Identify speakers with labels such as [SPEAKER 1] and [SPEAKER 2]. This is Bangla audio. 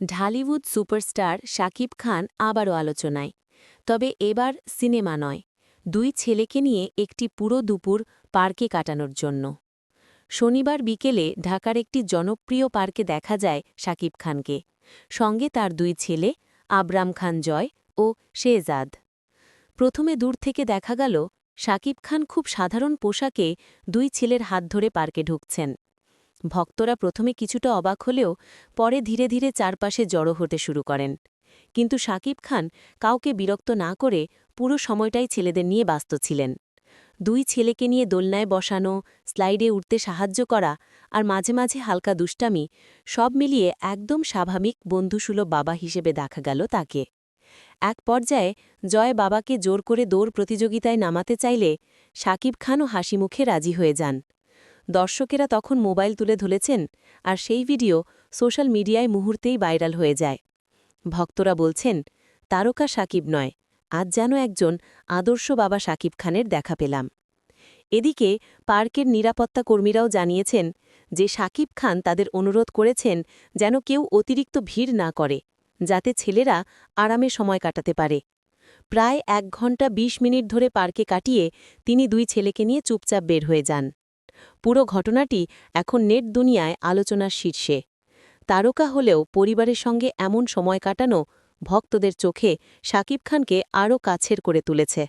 [SPEAKER 1] ঢালিউড সুপারস্টার শাকিব খান আবারও আলোচনায়। তবে এবার সিনেমা নয়, দুই ছেলেকে নিয়ে একটি পুরো দুপুর পার্কে কাটানোর জন্য। শনিবার বিকেলে ঢাকার একটি জনপ্রিয় পার্কে দেখা যায় শাকিব খানকে। সঙ্গে তার দুই ছেলে, আবরাম খান জয় ও শেহজাদ। প্রথমে দূর থেকে দেখা গেল, শাকিব খান খুব সাধারণ পোশাকে দুই ছেলের হাত ধরে পার্কে ঢুকছেন। ভক্তরা প্রথমে কিছুটা অবাক হলেও পরে ধীরে ধীরে চারপাশে জড়ো হতে শুরু করেন। কিন্তু শাকিব খান কাউকে বিরক্ত না করে পুরো সময়টাই ছেলেদের নিয়ে ব্যস্ত ছিলেন। দুই ছেলেকে নিয়ে দোলনায় বসানো, স্লাইডে উঠতে সাহায্য করা আর মাঝে মাঝে হালকা দুষ্টামি সব মিলিয়ে একদম স্বাভাবিক বন্ধুসুলভ বাবা হিসেবে দেখা গেল তাকে। এক পর্যায়ে জয় বাবাকে জোর করে দৌড় প্রতিযোগিতায় নামাতে চাইলে শাকিব খানও হাসি মুখে রাজি হয়ে যান। দর্শকেরা তখন মোবাইল তুলে ধরেছেন আর সেই ভিডিও সোশ্যাল মিডিয়ায় মুহূর্তেই ভাইরাল হয়ে যায়। ভক্তরা বলছেন, তারকা সাকিব নয়, আজ যেন একজন আদর্শ বাবা সাকিব খানের দেখা পেলাম। এদিকে পার্কের নিরাপত্তা কর্মীরাও জানিয়েছেন যে সাকিব খান তাদের অনুরোধ করেছেন যেন কেউ অতিরিক্ত ভিড় না করে, যাতে ছেলেরা আরামে সময় কাটাতে পারে। প্রায় এক ঘণ্টা ২০ মিনিট ধরে পার্কে কাটিয়ে তিনি দুই ছেলেকে নিয়ে চুপচাপ বের হয়ে যান। পুরো ঘটনাটি এখন নেট দুনিয়ায় আলোচনার শীর্ষে। তারকা হলেও পরিবারের সঙ্গে এমন সময় কাটানো ভক্তদের চোখে শাকিব খানকে আরও কাছের করে তুলেছে।